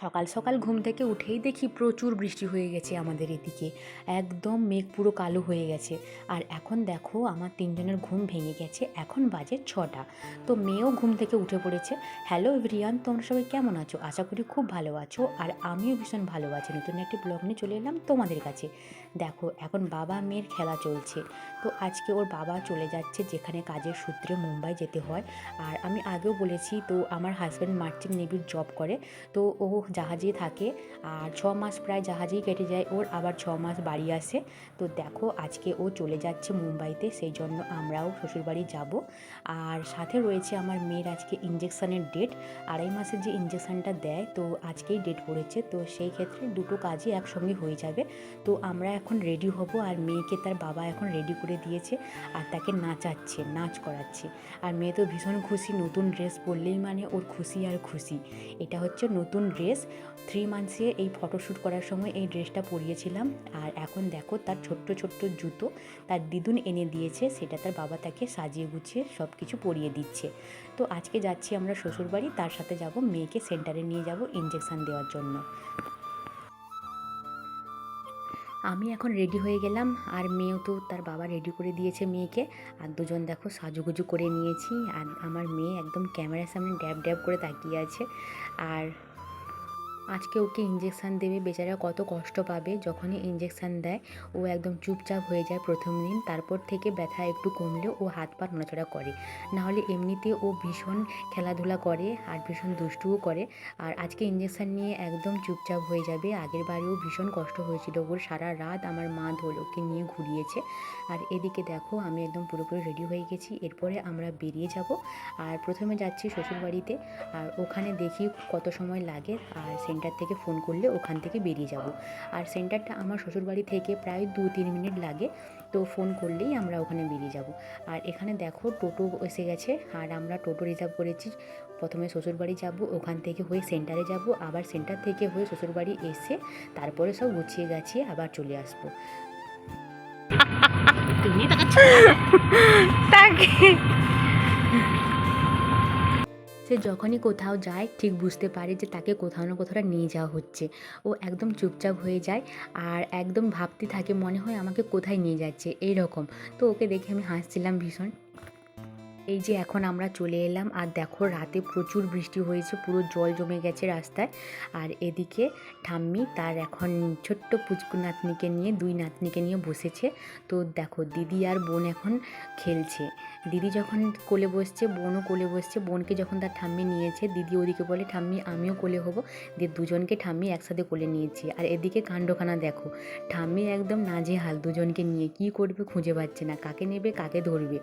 সকাল সকাল ঘুম থেকে উঠেই দেখি প্রচুর বৃষ্টি হয়ে গেছে আমাদের এদিকে। একদম মেঘ পুরো কালো হয়ে গেছে। আর এখন দেখো আমার তিনজনের ঘুম ভেঙে গেছে। এখন বাজে ছটা। তো মেয়েও ঘুম থেকে উঠে পড়েছে। হ্যালো এভরিয়ান তোমরা সবাই কেমন আছো? আশা করি খুব ভালো আছো। আর আমিও ভীষণ ভালো আছি। নতুন একটি ব্লগ নিয়ে চলে এলাম তোমাদের কাছে। দেখো, এখন বাবা মেয়ের খেলা চলছে। তো আজকে ওর বাবা চলে যাচ্ছে যেখানে কাজের সূত্রে মুম্বাই যেতে হয়। আর আমি আগেও বলেছি, তো আমার হাজব্যান্ড মার্চেন্ট নেভির জব করে। তো ও জাহাজেই থাকে। আর ছ মাস প্রায় জাহাজেই কেটে যায়। ওর আবার ছ মাস বাড়ি আসে। তো দেখো, আজকে ও চলে যাচ্ছে মুম্বাইতে। সেই জন্য আমরাও শ্বশুরবাড়ি যাব। আর সাথে রয়েছে আমার মেয়ের আজকে ইঞ্জেকশানের ডেট আড়াই মাসের যে ইঞ্জেকশানটা দেয়, তো আজকেই ডেট পড়েছে। তো সেই ক্ষেত্রে দুটো কাজই একসঙ্গে হয়ে যাবে। তো আমরা এখন রেডি হব। আর মেয়েকে তার বাবা এখন রেডি করে দিয়েছে। আর তাকে নাচাচ্ছে, নাচ করাচ্ছে। আর মেয়ে তো ভীষণ খুশি। নতুন ড্রেস পরলেই মানে ওর খুশি আর খুশি। এটা হচ্ছে নতুন ড্রেস থ্রি মান্থসে এই ফটোশ্যুট করার সময় এই ড্রেসটা পরিয়েছিলাম। আর এখন দেখো তার ছোট্ট ছোট্ট জুতো তার দিদুন এনে দিয়েছে, সেটা তার বাবা তাকে সাজিয়ে গুছিয়ে সব কিছু পরিয়ে দিচ্ছে। তো আজকে যাচ্ছি আমরা শ্বশুরবাড়ি, তার সাথে যাব, মেয়েকে সেন্টারে নিয়ে যাব ইঞ্জেকশান দেওয়ার জন্য। আমি এখন রেডি হয়ে গেলাম, আর মেয়েও তো তার বাবা রেডি করে দিয়েছে মেয়েকে। আর দুজন দেখো সাজুগুজু করে নিয়েছি, আর আমার মেয়ে একদম ক্যামেরার সামনে ড্যাব ড্যাব করে তাকিয়ে আছে। আর আজকে ওকে ইঞ্জেকশান দেবে, বেচারা কত কষ্ট পাবে। যখনই ইঞ্জেকশান দেয়, ও একদম চুপচাপ হয়ে যায় প্রথম দিন। তারপর থেকে ব্যথা একটু কমলেও ও হাত পা নড়াচড়া করে। নাহলে এমনিতে ও ভীষণ খেলাধুলা করে আর ভীষণ দুষ্টুও করে। আর আজকে ইঞ্জেকশান নিয়ে একদম চুপচাপ হয়ে যাবে। আগের বারেও ভীষণ কষ্ট হয়েছিল ওর। সারা রাত আমার মা ধরে ওকে নিয়ে ঘুরিয়েছে। আর এদিকে দেখো, আমি একদম পুরোপুরি রেডি হয়ে গেছি। এরপরে আমরা বেরিয়ে যাব। আর প্রথমে যাচ্ছি শ্বশুরবাড়িতে। আর ওখানে দেখি কত সময় লাগে। আর সেন্টার থেকে ফোন করলে ওখান থেকে বেরিয়ে যাব। আর সেন্টারটা আমার শ্বশুরবাড়ি থেকে প্রায় দু তিন মিনিট লাগে, তো ফোন করলেই আমরা ওখানে বেরিয়ে যাব। আর এখানে দেখো টোটো এসে গেছে, আর আমরা টোটো রিজার্ভ করেছি। প্রথমে শ্বশুরবাড়ি যাব, ওখান থেকে হয়ে সেন্টারে যাব, আবার সেন্টার থেকে হয়ে শ্বশুরবাড়ি এসে তারপরে সব গুছিয়ে গাছিয়ে আবার চলে আসব। তুমি তাকে সে যখনই কোথাও যায়, ঠিক বুঝতে পারে যে তাকে কোথাও না কোথাও নিয়ে যাওয়া হচ্ছে। ও একদম চুপচাপ হয়ে যায় আর একদম ভাবতে থাকে, মনে হয় আমাকে কোথায় নিয়ে যাচ্ছে? এই রকম তো ওকে দেখে আমি হাসছিলাম ভীষণ। এই যে এখন আমরা চলে এলাম, আর দেখো রাতে প্রচুর বৃষ্টি হয়েছে, পুরো জল জমে গেছে রাস্তায়। আর এদিকে ঠাম্মি তার এখন ছোট্ট পুচকু নাতনিকে নিয়ে, দুই নাতনিকে নিয়ে বসেছে। তো দেখো দিদি আর বোন এখন খেলছে। দিদি যখন কোলে বসছে, বোনও কোলে বসছে, বোনকে যখন তার ঠাম্মি নিয়েছে, দিদি ওদিকে বলে, ঠাম্মি, আমিও কোলে হব। দিয়ে দুজনকে ঠাম্মি একসাথে কোলে নিয়েছি। আর এদিকে কাণ্ডখানা দেখো, ঠাম্মি একদম নাজেহাল দুজনকে নিয়ে, কি করবে খুঁজে পাচ্ছে না, কাকে নেবে, কাকে ধরবে?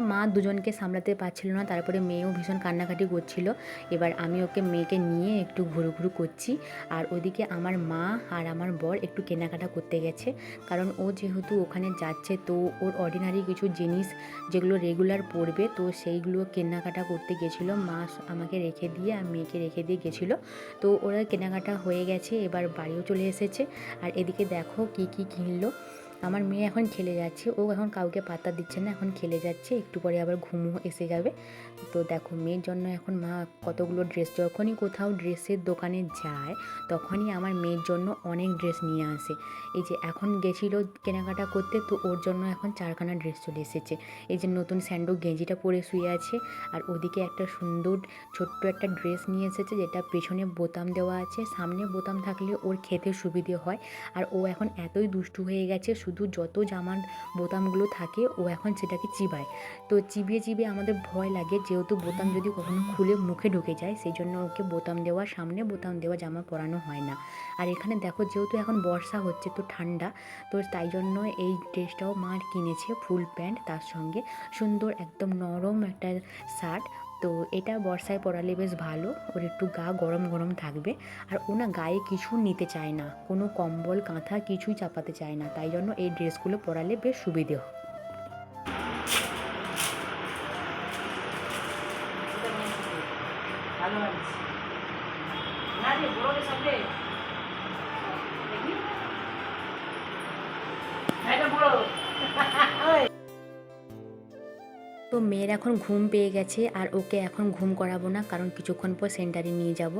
মা দুজনকে সামলাতে পারছিল না, তারপরে মেয়েও ভীষণ কান্নাকাটি করছিল। এবার আমি ওকে, মেয়েকে নিয়ে একটু ঘুরু ঘুরু করছি। আর ওদিকে আমার মা আর আমার বর একটু কেনাকাটা করতে গেছে। কারণ ও যেহেতু ওখানে যাচ্ছে, তো ওর অর্ডিনারি কিছু জিনিস যেগুলো রেগুলার পড়বে তো সেইগুলো কেনাকাটা করতে গেছিল। মা আমাকে রেখে দিয়ে আর মেয়েকে রেখে দিয়ে গেছিল। তো ওরা কেনাকাটা হয়ে গেছে, এবার বাড়িও চলে এসেছে। আর এদিকে দেখো কি কি কিনলো। আমার মেয়ে এখন খেলে যাচ্ছে, ও এখন কাউকে পাত্তা দিচ্ছে না, এখন খেলে যাচ্ছে, একটু পরে আবার ঘুমও এসে যাবে। তো দেখো, মেয়ের জন্য এখন মা কতগুলো ড্রেস যখনই কোথাও ড্রেসের দোকানে যায়, তখনই আমার মেয়ের জন্য অনেক ড্রেস নিয়ে আসে। এই যে এখন গেছিল কেনাকাটা করতে, তো ওর জন্য এখন চারখানা ড্রেস চলে এসেছে। এই যে নতুন স্যান্ডো, গেঞ্জিটা পরে শুয়ে আছে, আর ওদিকে একটা সুন্দর ছোট্ট একটা ড্রেস নিয়ে এসেছে, যেটা পেছনে বোতাম দেওয়া আছে, সামনে বোতাম থাকলে ওর খেতে সুবিধে হয়। আর ও এখন এতই দুষ্টু হয়ে গেছে, শুধু যত জামার বোতামগুলো থাকে, ও এখন সেটাকে চিবায়। তো চিবিয়ে চিবিয়ে আমাদের ভয় লাগে, যেহেতু বোতাম যদি কখনো খুলে মুখে ঢুকে যায় সেই জন্য ওকে বোতাম দেওয়া, সামনে বোতাম দেওয়া জামা পরানো হয় না। আর এখানে দেখো, যেহেতু এখন বর্ষা হচ্ছে, তো ঠান্ডা, তো তাই জন্য এই ড্রেসটাও মার কিনেছে ফুল প্যান্ট, তার সঙ্গে সুন্দর একদম নরম একটা শার্ট তো এটা বর্ষায় পরালে বেশ ভালো। ওর একটু গা গরম গরম থাকবে। আর ও না গায়ে কিছু নিতে চায় না। কোনো কম্বল, কাঁথা কিছুই চাপাতে চায় না। তাই জন্য এই ড্রেসগুলো পরালে বেশ সুবিধে হয়। সামনে তো মেয়ের এখন ঘুম পেয়ে গেছে আর ওকে এখন ঘুম করাবো না, কারণ কিছুক্ষণ পর সেন্টারে নিয়ে যাব।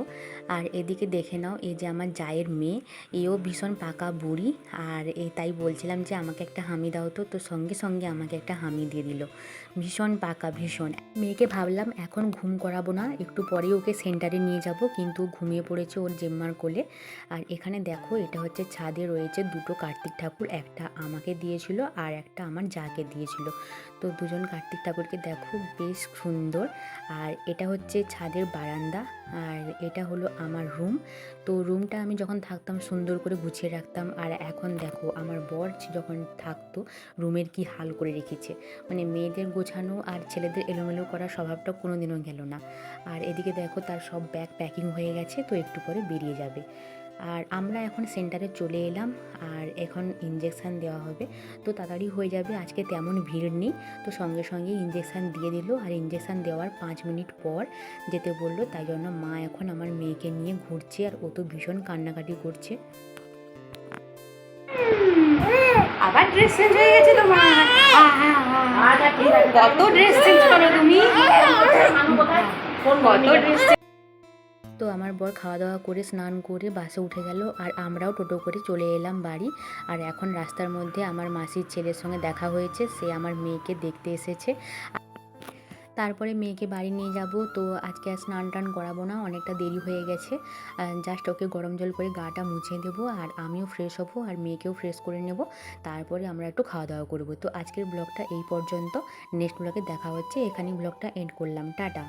আর এদিকে দেখে নাও, এই যে আমার জায়ের মেয়ে, এও ভীষণ পাকা বুড়ি, আর এ তাই বলছিলাম যে আমাকে একটা হামি দাও তো তো সঙ্গে সঙ্গে আমাকে একটা হামি দিয়ে দিল। ভীষণ পাকা, ভীষণ। মেয়েকে ভাবলাম এখন ঘুম করাবো না, একটু পরেই ওকে সেন্টারে নিয়ে যাব, কিন্তু ঘুমিয়ে পড়েছে ওর জেম্মার কোলে। আর এখানে দেখো, এটা হচ্ছে ছাদে রয়েছে দুটো কার্তিক ঠাকুর, একটা আমাকে দিয়েছিল আর একটা আমার যাকে দিয়েছিল। তো দুজন কার্তিক ঠাকুরকে দেখো, বেশ সুন্দর। আর এটা হচ্ছে ছাদের বারান্দা, আর এটা হলো আমার রুম। তো রুমটা আমি যখন থাকতাম সুন্দর করে গুছিয়ে রাখতাম, আর এখন দেখো, আমার বর যখন থাকতো, রুমের কি হাল করে রেখেছে। মানে মেয়েদের গোছানো আর ছেলেদের এলোমেলো করার স্বভাবটা কোনো দিনও গেল না। আর এদিকে দেখো, তার সব ব্যাগ প্যাকিং হয়ে গেছে, তো একটু পরে বেরিয়ে যাবে। আর আমরা এখন সেন্টারে চলে এলাম আর এখন ইঞ্জেকশান দেওয়া হবে। তো তাড়াতাড়ি হয়ে যাবে আজকে তেমন ভিড় নেই। তো সঙ্গে সঙ্গে ইঞ্জেকশান দিয়ে দিল আর ইঞ্জেকশান দেওয়ার পাঁচ মিনিট পর যেতে বলল তাই জন্য মা এখন আমার মেয়েকে নিয়ে ঘুরছে আর ও তো ভীষণ কান্নাকাটি করছে। আবার ড্রেস চেঞ্জ হয়ে গেছে তোমার আচ্ছা কত ড্রেস চেঞ্জ করো তুমি? কত ড্রেস আমার বর খাওয়া দাওয়া করে, স্নান করে বাসে উঠে গেল আর আমরাও টোটো করে চলে এলাম বাড়ি। আর এখন রাস্তার মধ্যে আমার মাসির ছেলের সঙ্গে দেখা হয়েছে, সে আমার মেয়েকে দেখতে এসেছে। তারপরে মেয়েকে বাড়ি নিয়ে যাব, তো আজকে আর স্নান টান করাবো না, অনেকটা দেরি হয়ে গেছে। জাস্ট ওকে গরম জল করে গাটা মুছে দেবো আর আমিও ফ্রেশ হব আর মেয়েকেও ফ্রেশ করে নেব। তারপরে আমরা একটু খাওয়া দাওয়া করব। তো আজকের ব্লগটা এই পর্যন্ত। নেক্সট ব্লগে দেখা হচ্ছে। এখানেই ব্লগটা এন্ড করলাম। টাটা।